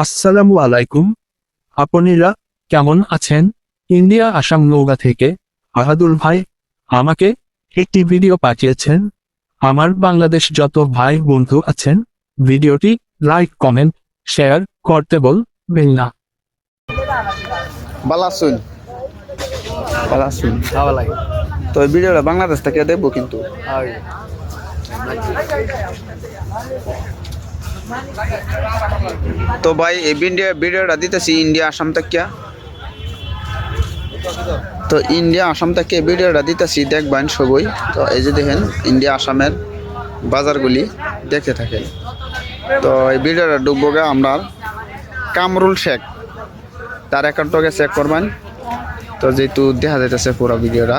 আসসালামু আলাইকুম। আপনিরা কেমন আছেন? ইন্ডিয়া আসাম নৌগা থেকে আহাদুল ভাই আমাকে একটি ভিডিও পাঠিয়েছেন। আমার বাংলাদেশ যত ভাই বন্ধু আছেন ভিডিওটি লাইক কমেন্ট শেয়ার করতে বলবেন না। বালাসুন বালাসুন তো ভিডিওটা বাংলাদেশ থেকে দেখব কিন্তু। তো ভাই, এই ভিডিও ভিডিওটা দিতেছি ইন্ডিয়া আসাম থেকে তো ইন্ডিয়া আসাম থেকে ভিডিওটা দিতেছি, দেখবেন সবই। তো এই যে দেখেন, ইন্ডিয়া আসামের বাজারগুলি দেখতে থাকেন। তো এই ভিডিওটা ডুববো গে আমরা কামরুল শেখ, তার অ্যাকাউন্টটাকে চেক করবেন। তো যেহেতু দেখা যাইতেছে পুরো ভিডিওটা।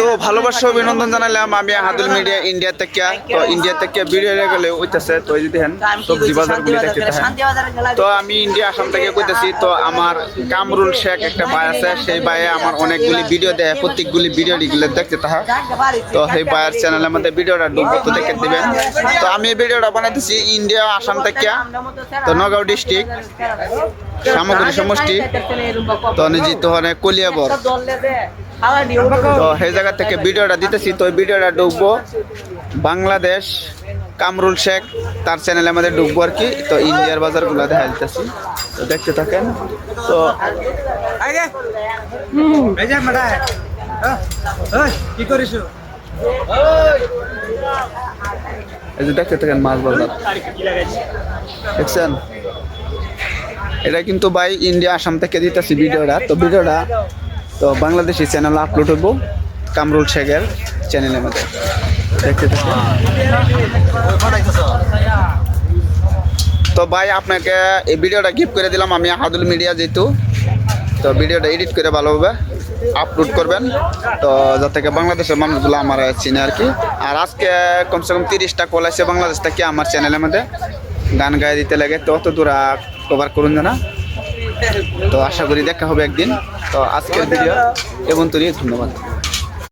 তো ভালোবাসা অভিনন্দন জানালাম আমি হাদুল মিডিয়া ইন্ডিয়া থেকে তো ইন্ডিয়া থেকে ভিডিও গেলে হইতেছে তো যদি দেখেন সবজি বাজার গুলি দেখতে তো আমি ইন্ডিয়া আসাম থেকে কইতেছি তো আমার কামরুল শেখ একটা ভাই আছে সেই ভাইয়ে আমার অনেকগুলি ভিডিও দেয় প্রত্যেকগুলি ভিডিও গুলো দেখতে তাহা তো সেই ভাইয়ের চ্যানেলের মধ্যে ভিডিওটা ঢুকবো তো দেখে দিবেন। তো আমি ভিডিওটা বানাইতেছি ইন্ডিয়া আসাম থেকে তো নগাঁও ডিস্ট্রিক্ট সামগ্রী সমষ্টি তো নিজিত হনে কলিয়াবর। তো সেই জায়গা থেকে ভিডিওটা দিতেছি তো ভিডিওটা ঢুকবো বাংলাদেশ কামরুল শেখ তার চ্যানেলে আমাদের ঢুকবো আর কি। তো ইন্ডিয়ার বাজারগুলো দেখা দিতেছি তো দেখতে থাকেন। তো কি করিস এই যে দেখতে থাকেন মাছ বাজার। দেখছেন? এটা কিন্তু ভাই ইন্ডিয়া আসাম থেকে দিতেছি ভিডিওটা। তো ভিডিওটা তো বাংলাদেশি চ্যানেলে আপলোড হব। কামরুল শেখের চ্যানেলের মধ্যে। দেখতে তো ভাই, আপনাকে এই ভিডিওটা গিফট করে দিলাম। আমি হাদুল মিডিয়া যেহেতু, তো ভিডিওটা এডিট করে ভালোভাবে আপলোড করবেন। তো যাতে বাংলাদেশের মানুষগুলো আমার চিনে আর কি। আর আজকে কমসে কম তিরিশটা কল আছে বাংলাদেশ থেকে আমার চ্যানেলের মধ্যে। গান গায়ে দিতে লাগে, তো অত দূর কভার করুন না। তো আশা করি দেখা হবে একদিন। তো আজকের ভিডিও এবং তৈরি ধন্যবাদ।